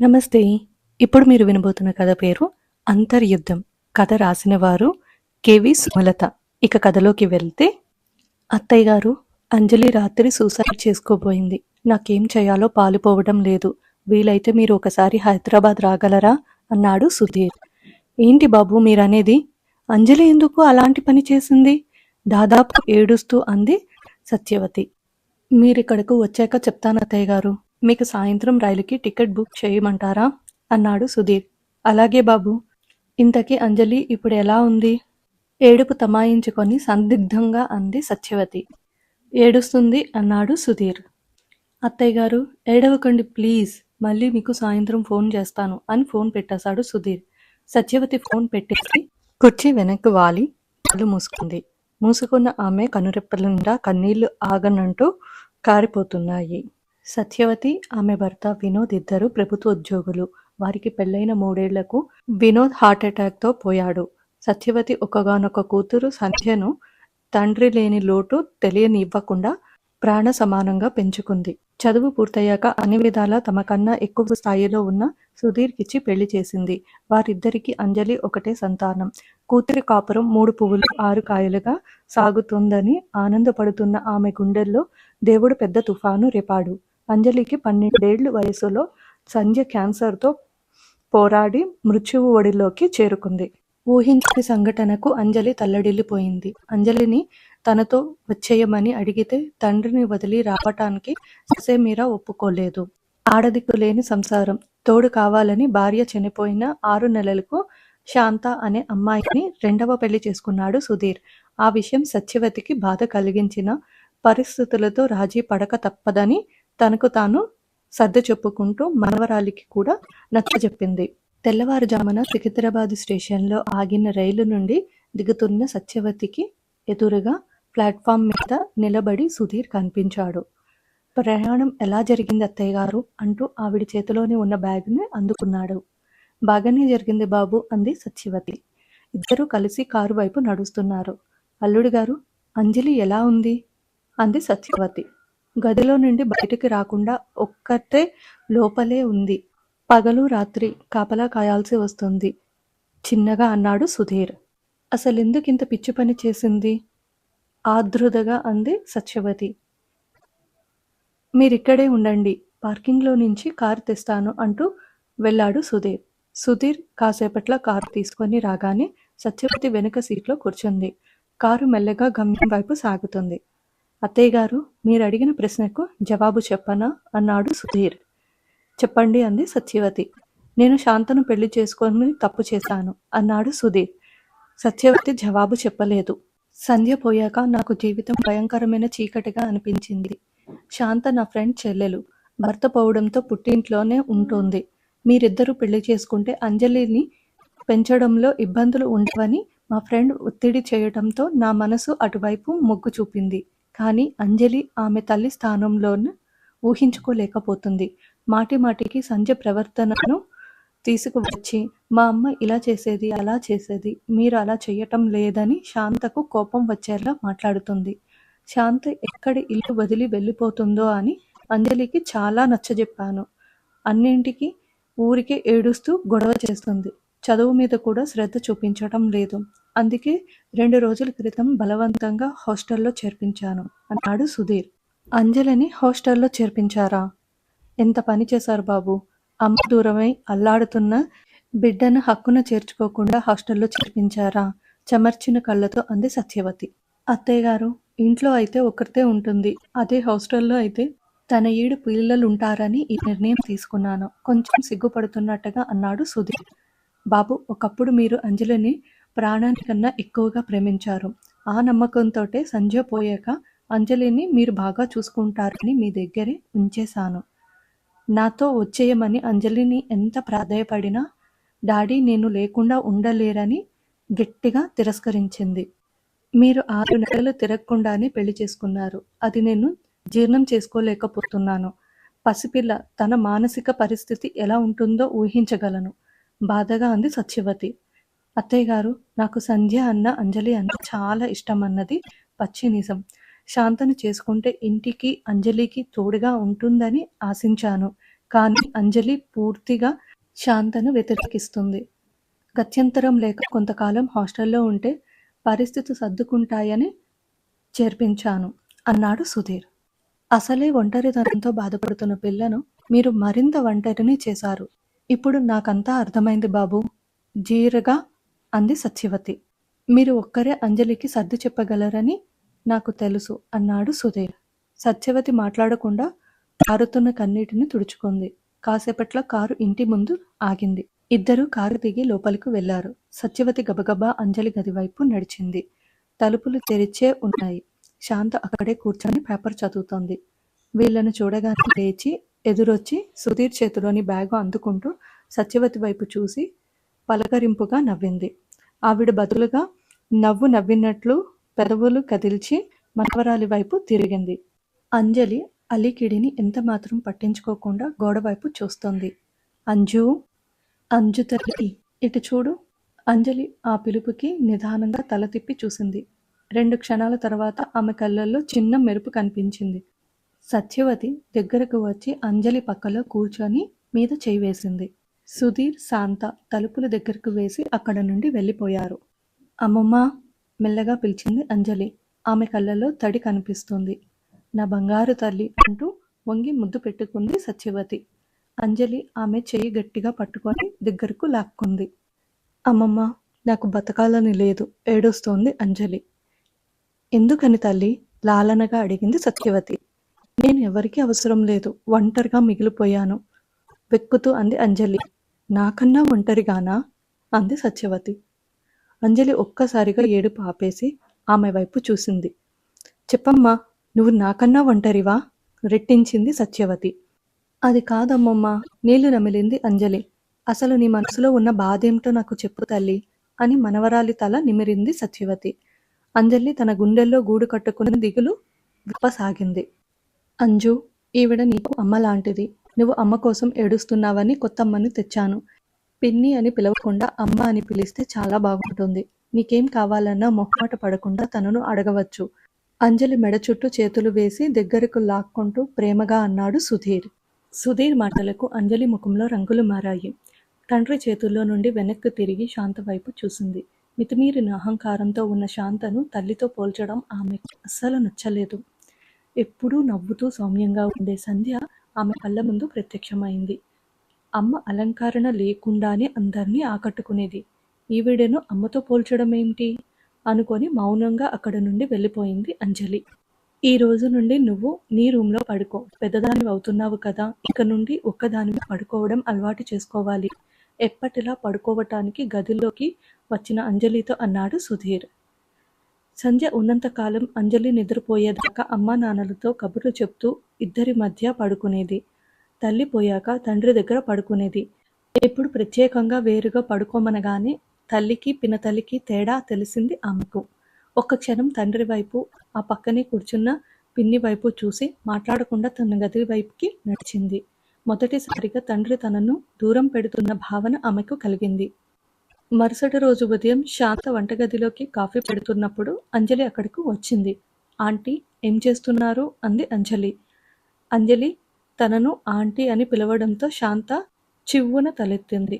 నమస్తే. ఇప్పుడు మీరు వినబోతున్న కథ పేరు అంతర్యుద్ధం. కథ రాసిన వారు కేవి సుమలత. ఇక కథలోకి వెళ్తే అత్తయ్య గారు అంజలి రాత్రి సూసైడ్ చేసుకోబోయింది. నాకేం చేయాలో పాలుపోవడం లేదు. వీలైతే మీరు ఒకసారి హైదరాబాద్ రాగలరా? అన్నాడు సుధీర్. ఏంటి బాబు మీరనేది? అంజలి ఎందుకు అలాంటి పని చేసింది? దాదాపు ఏడుస్తూ అంది సత్యవతి. మీరిక్కడకు వచ్చాక చెప్తాను అత్తయ్య గారు. మీకు సాయంత్రం రైలుకి టికెట్ బుక్ చేయమంటారా? అన్నాడు సుధీర్. అలాగే బాబు ఇంతకీ అంజలి ఇప్పుడు ఎలా ఉంది? ఏడుపు తమాయించుకొని సందిగ్ధంగా అంది సత్యవతి. ఏడుస్తుంది అన్నాడు సుధీర్. అత్తయ్య గారు ఏడవకండి ప్లీజ్ మళ్ళీ మీకు సాయంత్రం ఫోన్ చేస్తాను అని ఫోన్ పెట్టేశాడు సుధీర్. సత్యవతి ఫోన్ పెట్టేసి కుర్చీ వెనక్కి వాలి కళ్ళు మూసుకుంది. మూసుకున్న ఆమె కనురెప్పల నిండా కన్నీళ్ళు ఆగనంటూ కారిపోతున్నాయి. సత్యవతి ఆమె భర్త వినోద్ ఇద్దరు ప్రభుత్వ ఉద్యోగులు వారికి పెళ్ళైన మూడేళ్ళకు వినోద్ హార్ట్ అటాక్తో పోయాడు. సత్యవతి ఒకగానొక కూతురు సంధ్యను తండ్రి లేని లోటు తెలియనివ్వకుండా ప్రాణ సమానంగా పెంచుకుంది. చదువు పూర్తయ్యాక అన్ని విధాలా తమ కన్నా ఎక్కువ స్థాయిలో ఉన్న సుధీర్కిచ్చి పెళ్ళి చేసింది. వారిద్దరికీ అంజలి ఒకటే సంతానం. కూతురి కాపురం మూడు పువ్వులు ఆరు కాయలుగా సాగుతుందని ఆనందపడుతున్న ఆమె గుండెల్లో దేవుడు పెద్ద తుఫాను రేపాడు. అంజలికి పన్నెండేళ్ళ వయసులో సంధ్య క్యాన్సర్తో పోరాడి మృత్యువు ఒడిలోకి చేరుకుంది. ఊహించని సంఘటనకు అంజలి తల్లడిల్లిపోయింది. అంజలిని తనతో వచ్చేయమని అడిగితే తండ్రిని వదిలి రావటానికి ససేమీరా ఒప్పుకోలేదు. ఆడదిక్కు లేని సంసారం. తోడు కావాలని భార్య చనిపోయిన ఆరు నెలలకు శాంత అనే అమ్మాయిని రెండవ పెళ్ళి చేసుకున్నాడు సుధీర్. ఆ విషయం సత్యవతికి బాధ కలిగించిన పరిస్థితులతో రాజీ పడక తప్పదని తనకు తాను సర్ది చెప్పుకుంటూ మనవరాలికి కూడా నచ్చజెప్పింది తెల్లవారుజామున సికింద్రాబాద్ స్టేషన్లో ఆగిన రైలు నుండి దిగుతున్న సత్యవతికి ఎదురుగా ప్లాట్ఫామ్ మీద నిలబడి సుధీర్ కనిపించాడు. ప్రయాణం ఎలా జరిగింది అత్తయ్య గారు? అంటూ ఆవిడ చేతిలోని ఉన్న బ్యాగ్ని అందుకున్నాడు. బాగానే జరిగింది బాబు అంది సత్యవతి. ఇద్దరూ కలిసి కారు వైపు నడుస్తున్నారు. అల్లుడు గారు అంజలి ఎలా ఉంది? అంది సత్యవతి. గదిలో నుండి బయటికి రాకుండా ఒక్కతే లోపలే ఉంది. పగలు రాత్రి కాపలా కాయాల్సి వస్తుంది. చిన్నగా అన్నాడు సుధీర్. అసలెందుకు ఇంత పిచ్చి పని చేసింది? ఆదృదగా అంది సత్యవతి. మీరిక్కడే ఉండండి పార్కింగ్లో నుంచి కారు తెస్తాను అంటూ వెళ్ళాడు సుధీర్. సుధీర్ కాసేపట్లో కారు తీసుకొని రాగానే సత్యవతి వెనుక సీట్లో కూర్చుంది. కారు మెల్లగా గమ్యం వైపు సాగుతుంది. అత్తయ్య గారు మీరు అడిగిన ప్రశ్నకు జవాబు చెప్పనా? అన్నాడు సుధీర్. చెప్పండి అంది సత్యవతి. నేను శాంతను పెళ్ళి చేసుకొని తప్పు చేశాను అన్నాడు సుధీర్. సత్యవతి జవాబు చెప్పలేదు. సంధ్య పోయాక నాకు జీవితం భయంకరమైన చీకటిగా అనిపించింది. శాంత నా ఫ్రెండ్ చెల్లెలు. భర్త పోవడంతో పుట్టింట్లోనే ఉంటుంది. మీరిద్దరూ పెళ్ళి చేసుకుంటే అంజలిని పెంచడంలో ఇబ్బందులు ఉండవని మా ఫ్రెండ్ ఒత్తిడి చేయడంతో నా మనసు అటువైపు మొగ్గు చూపింది. కానీ అంజలి ఆమె తల్లి స్థానంలోనే ఊహించుకోలేకపోతుంది. మాటి మాటికి సంజయ్ ప్రవర్తనను తీసుకువచ్చి మా అమ్మ ఇలా చేసేది అలా చేసేది మీరు అలా చేయటం లేదని శాంతకు కోపం వచ్చేలా మాట్లాడుతుంది. శాంత ఎక్కడ ఇల్లు వదిలి వెళ్ళిపోతుందో అని అంజలికి చాలా నచ్చజెప్పాను. అన్నింటికి ఊరికే ఏడుస్తూ గొడవ చేస్తుంది. చదువు మీద కూడా శ్రద్ధ చూపించటం లేదు. అందుకే రెండు రోజుల క్రితం బలవంతంగా హాస్టల్లో చేర్పించాను అన్నాడు సుధీర్. అంజలిని హాస్టల్లో చేర్పించారా? ఎంత పని చేశారు బాబు? అమ్మ దూరమై అల్లాడుతున్న బిడ్డను హక్కున చేర్చుకోకుండా హాస్టల్లో చేర్పించారా? చెమర్చిన కళ్ళతో అంది సత్యవతి. అత్తయ్య గారు ఇంట్లో అయితే ఒకరితే ఉంటుంది. అదే హాస్టల్లో అయితే తన ఏడు పిల్లలు ఉంటారని ఈ నిర్ణయం తీసుకున్నాను. కొంచెం సిగ్గుపడుతున్నట్టుగా అన్నాడు సుధీర్. బాబు ఒకప్పుడు మీరు అంజలిని ప్రాణానికన్నా ఎక్కువగా ప్రేమించారు. ఆ నమ్మకంతోటే సంజయ్ పోయాక అంజలిని మీరు బాగా చూసుకుంటారని మీ దగ్గరే ఉంచేశాను. నాతో వచ్చేయమని అంజలిని ఎంత ప్రాధాయపడినా డాడీ నేను లేకుండా ఉండలేరని గట్టిగా తిరస్కరించింది. మీరు ఆరు నెలలు తిరగకుండానే పెళ్ళి చేసుకున్నారు. అది నేను జీర్ణం చేసుకోలేకపోతున్నాను. పసిపిల్ల తన మానసిక పరిస్థితి ఎలా ఉంటుందో ఊహించగలను. బాధగా అంది సత్యవతి. అత్తయ్య గారు నాకు సంధ్య అన్న అంజలి అన్న చాలా ఇష్టం అన్నది పచ్చి నిజం శాంతను చేసుకుంటే ఇంటికి అంజలికి తోడుగా ఉంటుందని ఆశించాను. కానీ అంజలి పూర్తిగా శాంతను వ్యతిరేకిస్తుంది. గత్యంతరం లేక కొంతకాలం హాస్టల్లో ఉంటే పరిస్థితి సర్దుకుంటాయని చేర్పించాను అన్నాడు సుధీర్. అసలే ఒంటరితనంతో బాధపడుతున్న పిల్లను మీరు మరింత ఒంటరిని చేశారు. ఇప్పుడు నాకంతా అర్థమైంది బాబు. జీరగా అంది సత్యవతి. మీరు ఒక్కరే అంజలికి సర్ది చెప్పగలరని నాకు తెలుసు అన్నాడు సుధీర్. సత్యవతి మాట్లాడకుండా కారుతున్న కన్నీటిని తుడుచుకుంది. కాసేపట్లో కారు ఇంటి ముందు ఆగింది. ఇద్దరూ కారు దిగి లోపలికి వెళ్ళారు. సత్యవతి గబగబా అంజలి గది వైపు నడిచింది. తలుపులు తెరిచే ఉన్నాయి. శాంత అక్కడే కూర్చొని పేపర్ చదువుతోంది. వీళ్ళను చూడగానే లేచి ఎదురొచ్చి సుధీర్ చేతిలోని బ్యాగు అందుకుంటూ సత్యవతి వైపు చూసి పలకరింపుగా నవ్వింది. ఆవిడ బదులుగా నవ్వు నవ్వినట్లు పెదవులు కదిల్చి మనవరాలి వైపు తిరిగింది. అంజలి అలికిడిని ఎంత మాత్రం పట్టించుకోకుండా గోడవైపు చూస్తోంది. అంజు అంజు తల్లి ఇటు చూడు. అంజలి ఆ పిలుపుకి నిదానంగా తల తిప్పి చూసింది. రెండు క్షణాల తర్వాత ఆమె కళ్ళల్లో చిన్న మెరుపు కనిపించింది. సత్యవతి దగ్గరకు వచ్చి అంజలి పక్కలో కూర్చొని మీద చేయి వేసింది. సుధీర్ శాంత తలుపుల దగ్గరకు వేసి అక్కడ నుండి వెళ్ళిపోయారు. అమ్మమ్మ మెల్లగా పిలిచింది అంజలి. ఆమె కళ్ళలో తడి కనిపిస్తుంది. నా బంగారు తల్లి అంటూ వంగి ముద్దు పెట్టుకుంది సత్యవతి. అంజలి ఆమె చెయ్యి గట్టిగా పట్టుకొని దగ్గరకు లాక్కుంది. అమ్మమ్మ నాకు బతకాలని లేదు ఏడుస్తోంది అంజలి. ఎందుకని తల్లి? లాలనగా అడిగింది సత్యవతి. నేను ఎవరికీ అవసరం లేదు ఒంటరిగా మిగిలిపోయాను వెక్కుతూ అంది అంజలి. నాకన్నా ఒంటరిగానా? అంది సత్యవతి. అంజలి ఒక్కసారిగా ఏడుపు ఆపేసి ఆమె వైపు చూసింది. చెప్పమ్మా నువ్వు నాకన్నా ఒంటరివా? రెట్టించింది సత్యవతి. అది కాదమ్మమ్మా నీళ్ళు నమిలింది అంజలి. అసలు నీ మనసులో ఉన్న బాధేమిటో నాకు చెప్పు తల్లి అని మనవరాలి తల నిమిరింది సత్యవతి. అంజలి తన గుండెల్లో గూడు కట్టుకున్న దిగులు విప్పసాగింది. అంజు ఈవిడ నీకు అమ్మ లాంటిది. నువ్వు అమ్మ కోసం ఏడుస్తున్నావని కొత్తమ్మని తెచ్చాను. పిన్ని అని పిలవకుండా అమ్మ అని పిలిస్తే చాలా బాగుంటుంది. నీకేం కావాలన్నా మొహమాట పడకుండా తనను అడగవచ్చు. అంజలి మెడ చుట్టూ చేతులు వేసి దగ్గరకు లాక్కుంటూ ప్రేమగా అన్నాడు సుధీర్. సుధీర్ మాటలకు అంజలి ముఖంలో రంగులు మారాయి. తండ్రి చేతుల్లో నుండి వెనక్కు తిరిగి శాంత వైపు చూసింది. మితిమీరిన అహంకారంతో ఉన్న శాంతను తల్లితో పోల్చడం ఆమెకు అస్సలు నచ్చలేదు. ఎప్పుడూ నవ్వుతూ సౌమ్యంగా ఉండే సంధ్య ఆమె కళ్ళ ముందు ప్రత్యక్షమైంది. అమ్మ అలంకరణ లేకుండానే అందరినీ ఆకట్టుకునేది. ఈవిడను అమ్మతో పోల్చడం ఏమిటి అనుకొని మౌనంగా అక్కడ నుండి వెళ్ళిపోయింది అంజలి. ఈ రోజు నుండి నువ్వు నీ రూమ్లో పడుకో. పెద్దదాని అవుతున్నావు కదా. ఇక నుండి ఒక్కదానివి పడుకోవడం అలవాటు చేసుకోవాలి. ఎప్పటిలా పడుకోవటానికి గదిలోకి వచ్చిన అంజలితో అన్నాడు సుధీర్. సంధ్య ఉన్నంతకాలం అంజలి నిద్రపోయేదాకా అమ్మా నాన్నలతో కబుర్లు చెప్తూ ఇద్దరి మధ్య పడుకునేది. తల్లి పోయాక తండ్రి దగ్గర పడుకునేది. ఇప్పుడు ప్రత్యేకంగా వేరుగా పడుకోమనగానే తల్లికి పినతల్లికి తేడా తెలిసింది ఆమెకు. ఒక్క క్షణం తండ్రి వైపు ఆ పక్కనే కూర్చున్న పిన్ని వైపు చూసి మాట్లాడకుండా తన గది వైపుకి నడిచింది. మొదటిసారిగా తండ్రి తనను దూరం పెడుతున్న భావన ఆమెకు కలిగింది. మరుసటి రోజు ఉదయం శాంత వంటగదిలోకి కాఫీ పెడుతున్నప్పుడు అంజలి అక్కడకు వచ్చింది. ఆంటీ ఏం చేస్తున్నారు? అంది అంజలి. అంజలి తనను ఆంటీ అని పిలవడంతో శాంత చివ్వున తలెత్తింది.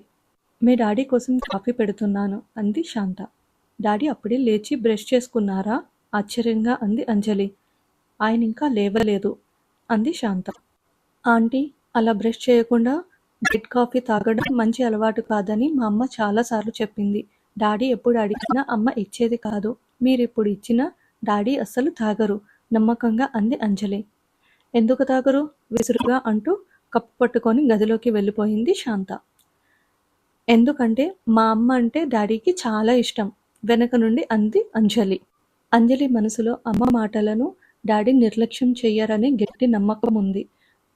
మీ డాడీ కోసం కాఫీ పెడుతున్నాను అంది శాంత. డాడీ అప్పుడే లేచి బ్రష్ చేసుకున్నారా? ఆశ్చర్యంగా అంది అంజలి. ఆయన ఇంకా లేవలేదు అంది శాంత. ఆంటీ అలా బ్రష్ చేయకుండా బెడ్ కాఫీ తాగడం మంచి అలవాటు కాదని మా అమ్మ చాలాసార్లు చెప్పింది. డాడీ ఎప్పుడు అడిగినా అమ్మ ఇచ్చేది కాదు. మీరు ఇప్పుడు ఇచ్చినా డాడీ అస్సలు తాగరు. నమ్మకంగా అంది అంజలి. ఎందుకు తాగరు? విసురుగా అంటూ కప్పు పట్టుకొని గదిలోకి వెళ్ళిపోయింది శాంత. ఎందుకంటే మా అమ్మ అంటే డాడీకి చాలా ఇష్టం. వెనక నుండి అంది అంజలి. అంజలి మనసులో అమ్మ మాటలను డాడీ నిర్లక్ష్యం చెయ్యరనే గట్టి నమ్మకం ఉంది.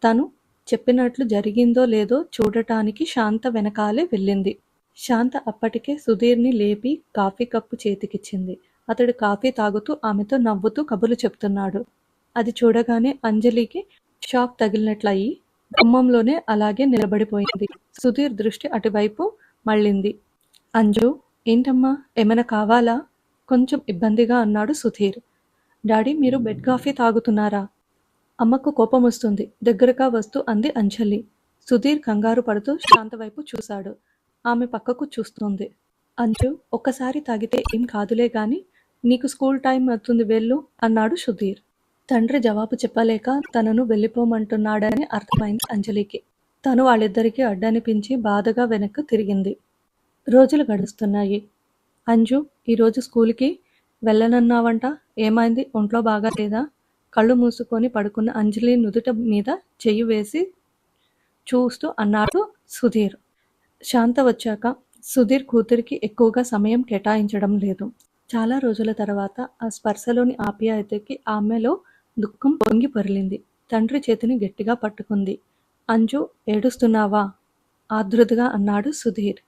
తను చెప్పినట్లు జరిగిందో లేదో చూడటానికి శాంత వెనకాలే వెళ్ళింది. శాంత అప్పటికే సుధీర్ని లేపి కాఫీ కప్పు చేతికిచ్చింది. అతడు కాఫీ తాగుతూ ఆమెతో నవ్వుతూ కబులు చెప్తున్నాడు. అది చూడగానే అంజలికి షాక్ తగిలినట్లయి గుమ్మంలోనే అలాగే నిలబడిపోయింది. సుధీర్ దృష్టి అటువైపు మళ్ళింది. అంజు ఏంటమ్మా? ఏమైనా కావాలా? కొంచెం ఇబ్బందిగా అన్నాడు సుధీర్. డాడీ మీరు బెడ్ కాఫీ తాగుతున్నారా? అమ్మకు కోపం వస్తుంది దగ్గరగా వస్తూ అంది అంజలి. సుధీర్ కంగారు పడుతూ శాంత వైపు చూశాడు. ఆమె పక్కకు చూస్తోంది. అంజు ఒక్కసారి తాగితే ఏం కాదులే గాని నీకు స్కూల్ టైం అవుతుంది వెళ్ళు అన్నాడు సుధీర్. తండ్రి జవాబు చెప్పలేక తనను వెళ్ళిపోమంటున్నాడని అర్థమైంది అంజలికి. తను వాళ్ళిద్దరికీ అడ్డనిపించి బాధగా వెనక్కు తిరిగింది. రోజులు గడుస్తున్నాయి. అంజు ఈరోజు స్కూల్కి వెళ్ళనన్నావంట? ఏమైంది? ఒంట్లో బాగా లేదా కళ్ళు మూసుకొని పడుకున్న అంజలి నుదుట మీద చెయ్యి వేసి చూస్తూ అన్నాడు సుధీర్. శాంత వచ్చాక సుధీర్ కూతురికి ఎక్కువగా సమయం కేటాయించడం లేదు. చాలా రోజుల తర్వాత ఆ స్పర్శలోని ఆప్యాయతకి ఆమెలో దుఃఖం పొంగి పొరిలింది. తండ్రి చేతిని గట్టిగా పట్టుకుంది. అంజు ఏడుస్తున్నావా? ఆదృతగా అన్నాడు సుధీర్.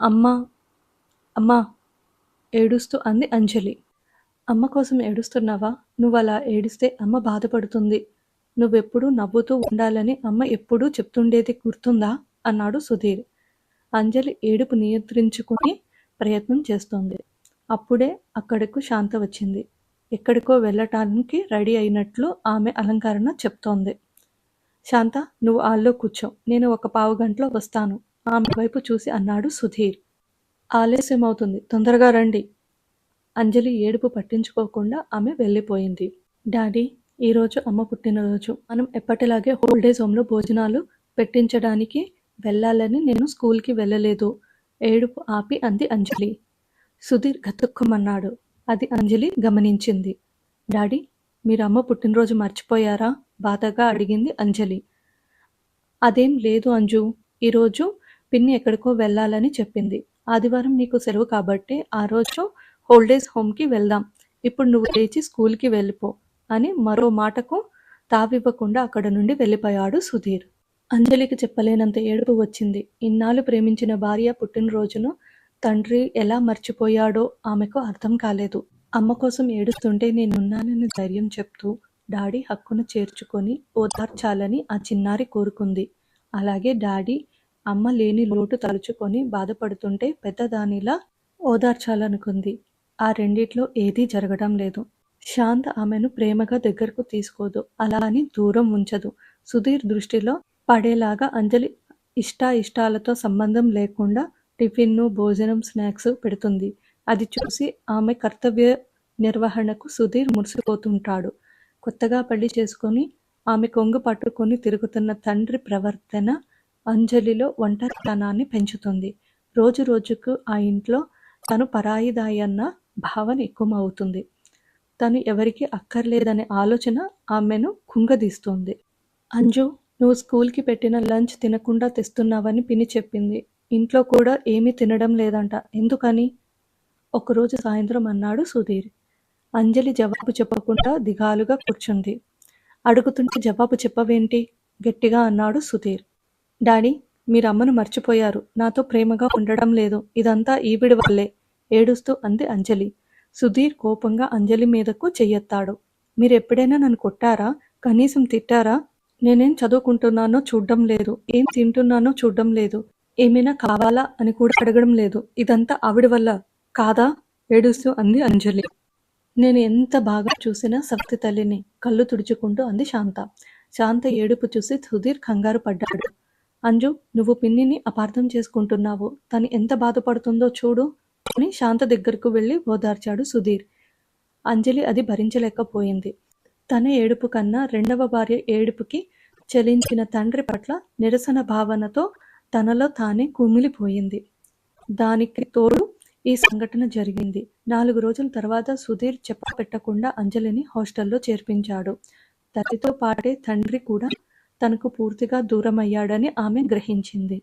అమ్మా అమ్మా ఏడుస్తూ అంది అంజలి. అమ్మ కోసం ఏడుస్తున్నావా? నువ్వు అలా ఏడిస్తే అమ్మ బాధపడుతుంది. నువ్వెప్పుడూ నవ్వుతూ ఉండాలని అమ్మ ఎప్పుడూ చెప్తుండేది గుర్తుందా? అన్నాడు సుధీర్. అంజలి ఏడుపు నియంత్రించుకుని ప్రయత్నం చేస్తోంది. అప్పుడే అక్కడకు శాంత వచ్చింది. ఎక్కడికో వెళ్ళటానికి రెడీ అయినట్లు ఆమె అలంకరణ చెప్తోంది. శాంత నువ్వు ఆల్లో కూర్చో. నేను ఒక పావు గంటలో వస్తాను. ఆమె వైపు చూసి అన్నాడు సుధీర్. ఆలస్యం అవుతుంది తొందరగా రండి. అంజలి ఏడుపు పట్టించుకోకుండా ఆమె వెళ్ళిపోయింది. డాడీ ఈరోజు అమ్మ పుట్టినరోజు. మనం ఎప్పటిలాగే హోల్డేజ్ హోమ్లో భోజనాలు పెట్టించడానికి వెళ్ళాలని నేను స్కూల్కి వెళ్ళలేదు. ఏడుపు ఆపి అంది అంజలి. సుధీర్ గతుక్కుమన్నాడు. అది అంజలి గమనించింది. డాడీ మీరు అమ్మ పుట్టినరోజు మర్చిపోయారా? బాధగా అడిగింది అంజలి. అదేం లేదు అంజు. ఈరోజు పిన్ని ఎక్కడికో వెళ్ళాలని చెప్పింది. ఆదివారం నీకు సెలవు కాబట్టి ఆ రోజు హోల్డేజ్ హోమ్కి వెళ్దాం. ఇప్పుడు నువ్వు లేచి స్కూల్కి వెళ్ళిపో అని మరో మాటకు తావివ్వకుండా అక్కడ నుండి వెళ్ళిపోయాడు సుధీర్. అంజలికి చెప్పలేనంత ఏడుపు వచ్చింది. ఇన్నాళ్ళు ప్రేమించిన భార్య పుట్టినరోజును తండ్రి ఎలా మర్చిపోయాడో ఆమెకు అర్థం కాలేదు. అమ్మ కోసం ఏడుస్తుంటే నేనున్నానని ధైర్యం చెప్తూ డాడీ హక్కును చేర్చుకొని ఓదార్చాలని ఆ చిన్నారి కోరుకుంది. అలాగే డాడీ అమ్మ లేని లోటు తలుచుకొని బాధపడుతుంటే పెద్దదానిలా ఓదార్చాలనుకుంది. ఆ రెండిట్లో ఏదీ జరగడం లేదు. శాంత్ ఆమెను ప్రేమగా దగ్గరకు తీసుకోదు. అలా అని దూరం ఉంచదు. సుధీర్ దృష్టిలో పడేలాగా అంజలి ఇష్ట ఇష్టాలతో సంబంధం లేకుండా టిఫిన్ను భోజనం స్నాక్స్ పెడుతుంది. అది చూసి ఆమె కర్తవ్య నిర్వహణకు సుధీర్ మురిసిపోతుంటాడు. కొత్తగా పెళ్ళి చేసుకొని ఆమె కొంగు పట్టుకొని తిరుగుతున్న తండ్రి ప్రవర్తన అంజలిలో ఒంటరితనాన్ని పెంచుతుంది. రోజు రోజుకు ఆ ఇంట్లో తను పరాయిదాయన్న భావన ఎక్కువవుతుంది తను ఎవరికి అక్కర్లేదనే ఆలోచన ఆమెను కుంగదీస్తుంది. అంజు నువ్వు స్కూల్కి పెట్టిన లంచ్ తినకుండా తెస్తున్నావని పిని చెప్పింది. ఇంట్లో కూడా ఏమీ తినడం లేదంట. ఎందుకని? ఒకరోజు సాయంత్రం అన్నాడు సుధీర్. అంజలి జవాబు చెప్పకుండా దిగాలుగా కూర్చుంది. అడుగుతుంటే జవాబు చెప్పవేంటి? గట్టిగా అన్నాడు సుధీర్. డాడీ మీరు అమ్మను మర్చిపోయారు. నాతో ప్రేమగా ఉండడం లేదు. ఇదంతా ఈవిడి వల్లే. ఏడుస్తూ అంది అంజలి. సుధీర్ కోపంగా అంజలి మీదకు చెయ్యెత్తాడు. మీరెప్పుడైనా నన్ను కొట్టారా? కనీసం తిట్టారా? నేనేం చదువుకుంటున్నానో చూడడం లేదు. ఏం తింటున్నానో చూడడం లేదు. ఏమైనా కావాలా అని కూడా అడగడం లేదు. ఇదంతా ఆవిడ వల్ల కాదా? ఏడుస్తూ అంది అంజలి. నేను ఎంత బాగా చూసినా సక్తి తల్లిని కళ్ళు తుడుచుకుంటూ అంది శాంత. శాంత ఏడుపు చూసి సుధీర్ కంగారు పడ్డాడు. అంజు నువ్వు పిన్నిని అపార్థం చేసుకుంటున్నావు. తను ఎంత బాధపడుతుందో చూడు. తీసుకుని శాంత దగ్గరకు వెళ్ళి ఓదార్చాడు సుధీర్. అంజలి అది భరించలేకపోయింది. తన ఏడుపు కన్నా రెండవ భార్య ఏడుపుకి చలించిన తండ్రి పట్ల నిరసన భావనతో తనలో తానే కుమిలిపోయింది. దానికి తోడు ఈ సంఘటన జరిగింది. నాలుగు రోజుల తర్వాత సుధీర్ చెప్పపెట్టకుండా అంజలిని హాస్టల్లో చేర్పించాడు. తల్లితో పాటే తండ్రి కూడా తనకు పూర్తిగా దూరమయ్యాడని ఆమె గ్రహించింది.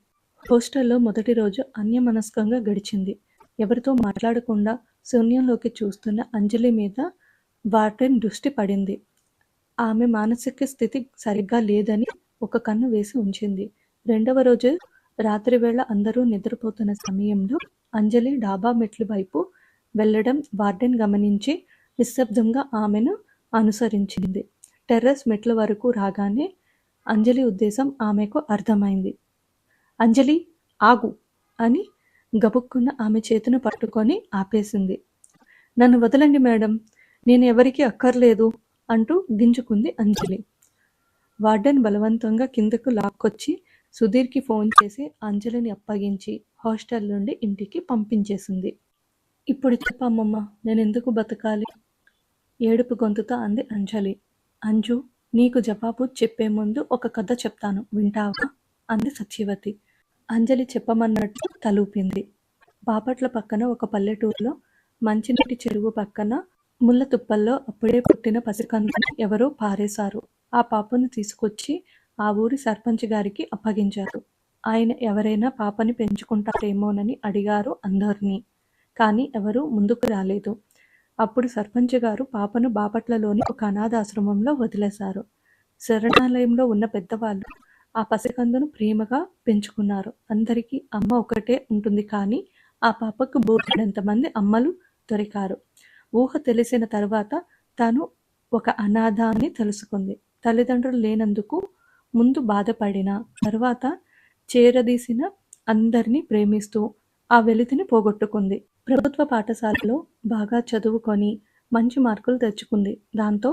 హాస్టల్లో మొదటి రోజు అన్యమనస్కంగా గడిచింది. ఎవరితో మాట్లాడకుండా శూన్యంలోకి చూస్తున్న అంజలి మీద వార్డెన్ దృష్టి పడింది. ఆమె మానసిక స్థితి సరిగ్గా లేదని ఒక కన్ను వేసి ఉంచింది. రెండవ రోజు రాత్రివేళ అందరూ నిద్రపోతున్న సమయంలో అంజలి డాబా మెట్లు వైపు వెళ్ళడం వార్డెన్ గమనించి నిశ్శబ్దంగా ఆమెను అనుసరించింది. టెర్రస్ మెట్ల వరకు రాగానే అంజలి ఉద్దేశం ఆమెకు అర్థమైంది. అంజలి ఆగు అని గబుక్కున్న ఆమె చేతిని పట్టుకొని ఆపేసింది. నన్ను వదలండి మేడం నేను ఎవరికి అక్కర్లేదు అంటూ గింజుకుంది అంజలి. వార్డెన్ బలవంతంగా కిందకు లాక్కొచ్చి సుధీర్కి ఫోన్ చేసి అంజలిని అప్పగించి హాస్టల్ నుండి ఇంటికి పంపించేసింది. ఇప్పుడు చెప్పమ్మమ్మ నేను ఎందుకు బతకాలి? ఏడుపు గొంతుతో అంది అంజలి. అంజు నీకు జవాబు చెప్పే ముందు ఒక కథ చెప్తాను వింటావా? అంది సత్యవతి. అంజలి చెప్పమన్నట్టు తలూపింది. బాపట్ల పక్కన ఒక పల్లెటూరులో మంచినీటి చెరువు పక్కన ముళ్ళ తుప్పల్లో అప్పుడే పుట్టిన పసికందుని ఎవరో పారేశారు. ఆ పాపను తీసుకొచ్చి ఆ ఊరి సర్పంచ్ గారికి అప్పగించారు. ఆయన ఎవరైనా పాపని పెంచుకుంటారేమోనని అడిగారు అందరినీ కానీ ఎవరూ ముందుకు రాలేదు. అప్పుడు సర్పంచ్ గారు పాపను బాపట్లలోని ఒక అనాథాశ్రమంలో వదిలేశారు. శరణాలయంలో ఉన్న పెద్దవాళ్ళు ఆ పసికందును ప్రేమగా పెంచుకున్నారు. అందరికీ అమ్మ ఒకటే ఉంటుంది కానీ ఆ పాపకు బోర్డంతమంది అమ్మలు దొరికారు. ఊహ తెలిసిన తర్వాత తాను ఒక అనాథ అని తెలుసుకుంది. తల్లిదండ్రులు లేనందుకు ముందు బాధపడిన తర్వాత చేరదీసిన అందరినీ ప్రేమిస్తూ ఆ వెలితిని పోగొట్టుకుంది. ప్రభుత్వ పాఠశాలలో బాగా చదువుకొని మంచి మార్కులు తెచ్చుకుంది. దాంతో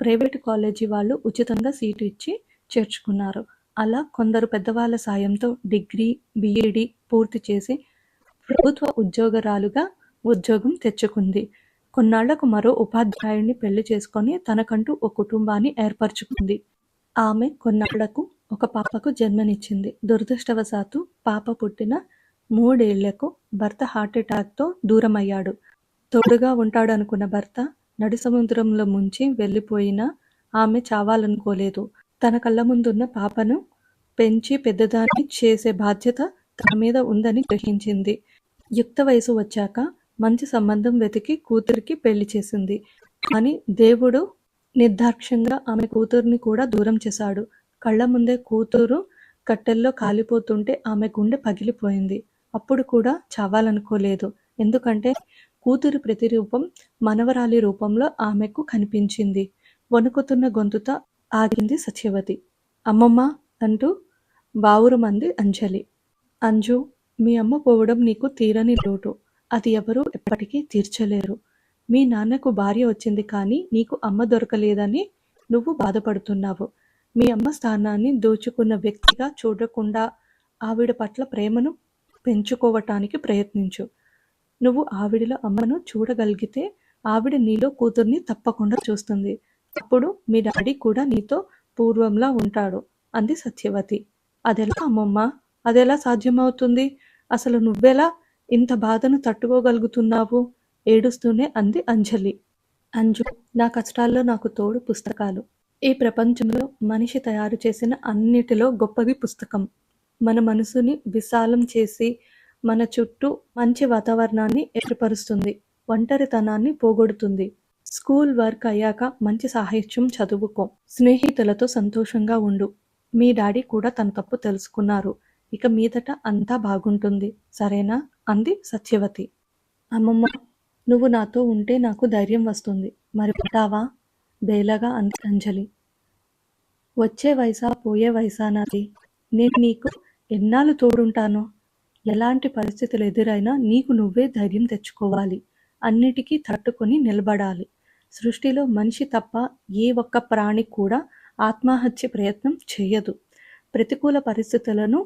ప్రైవేట్ కాలేజీ వాళ్ళు ఉచితంగా సీటు ఇచ్చి చేర్చుకున్నారు. అలా కొందరు పెద్దవాళ్ళ సాయంతో డిగ్రీ బీఈడి పూర్తి చేసి ప్రభుత్వ ఉద్యోగరాలుగా ఉద్యోగం తెచ్చుకుంది. కొన్నాళ్ళకు మరో ఉపాధ్యాయుడిని పెళ్ళి చేసుకొని తనకంటూ ఒక కుటుంబాన్ని ఏర్పరచుకుంది. ఆమె కొన్నాళ్ళకు ఒక పాపకు జన్మనిచ్చింది. దురదృష్టవశాత్తు పాప పుట్టిన మూడేళ్ళకు భర్త హార్ట్అటాక్తో దూరమయ్యాడు. తోడుగా ఉంటాడనుకున్న భర్త నడి సముద్రంలో ముంచి వెళ్ళిపోయినా ఆమె చావాలనుకోలేదు. తన కళ్ళ ముందున్న పాపను పెంచి పెద్దదాన్ని చేసే బాధ్యత తన మీద ఉందని గ్రహించింది. యుక్త వయసు వచ్చాక మంచి సంబంధం వెతికి కూతురికి పెళ్ళి చేసింది. కానీ దేవుడు నిర్దాక్ష్యంగా ఆమె కూతుర్ని కూడా దూరం చేశాడు. కళ్ళ ముందే కూతురు కట్టెల్లో కాలిపోతుంటే ఆమె గుండె పగిలిపోయింది. అప్పుడు కూడా చావాలనుకోలేదు. ఎందుకంటే కూతురు ప్రతిరూపం మనవరాలి రూపంలో ఆమెకు కనిపించింది. వణుకుతున్న గొంతుతో ఆగింది సత్యవతి. అమ్మమ్మ అంటూ బావురుమంది అంజలి. అంజు మీ అమ్మ పోవడం నీకు తీరని లోటు. అది ఎవరూ ఎప్పటికీ తీర్చలేరు. మీ నాన్నకు భార్య వచ్చింది కానీ నీకు అమ్మ దొరకలేదని నువ్వు బాధపడుతున్నావు. మీ అమ్మ స్థానాన్ని దోచుకున్న వ్యక్తిగా చూడకుండా ఆవిడ పట్ల ప్రేమను పెంచుకోవటానికి ప్రయత్నించు. నువ్వు ఆవిడలో అమ్మను చూడగలిగితే ఆవిడ నీలో కూతుర్ని తప్పకుండా చూస్తుంది. అప్పుడు మీ డాడీ కూడా నీతో పూర్వంలా ఉంటాడు అంది సత్యవతి. అదెలా అమ్మమ్మ? అదెలా సాధ్యమవుతుంది? అసలు నువ్వెలా ఇంత బాధను తట్టుకోగలుగుతున్నావు? ఏడుస్తూనే అంది అంజలి. అంజు నా కష్టాల్లో నాకు తోడు పుస్తకాలు. ఈ ప్రపంచంలో మనిషి తయారు చేసిన అన్నిటిలో గొప్పది పుస్తకం. మన మనసుని విశాలం చేసి మన చుట్టూ మంచి వాతావరణాన్ని ఏర్పరుస్తుంది ఒంటరితనాన్ని పోగొడుతుంది. స్కూల్ వర్క్ అయ్యాక మంచి సాహిత్యం చదువుకో. స్నేహితులతో సంతోషంగా ఉండు. మీ డాడీ కూడా తన తప్పు తెలుసుకున్నారు. ఇక మీదట అంతా బాగుంటుంది. సరేనా? అంది సత్యవతి. అమ్మమ్మ నువ్వు నాతో ఉంటే నాకు ధైర్యం వస్తుంది. మరి ఉంటావా? బేలగా అంది అంజలి. వచ్చే వయసా పోయే వయసా నాది? నేను నీకు ఎన్నాళ్ళు తోడుంటాను? ఎలాంటి పరిస్థితులు ఎదురైనా నీకు నువ్వే ధైర్యం తెచ్చుకోవాలి. అన్నిటికీ తట్టుకొని నిలబడాలి. సృష్టిలో మనిషి తప్ప ఏ ఒక్క ప్రాణి కూడా ఆత్మహత్య ప్రయత్నం చేయదు. ప్రతికూల పరిస్థితులను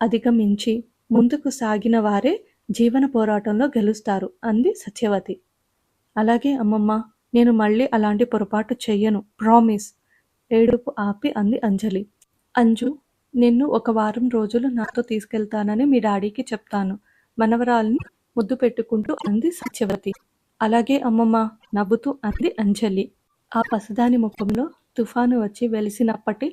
అధిగమించి ముందుకు సాగిన వారే జీవన పోరాటంలో గెలుస్తారు అంది సత్యవతి. అలాగే అమ్మమ్మ నేను మళ్ళీ అలాంటి పొరపాటు చెయ్యను ప్రామిస్ ఏడుపు ఆపి అంది అంజలి. అంజు నిన్ను ఒక వారం రోజులు నాతో తీసుకెళ్తానని మీ డాడీకి చెప్తాను మనవరాల్ని ముద్దు పెట్టుకుంటూ అంది సత్యవతి. అలాగే అమ్మమ్మ నవ్వుతూ అంది అంజలి. ఆ పసదాని ముఖంలో తుఫాను వచ్చి వెలిసినప్పటి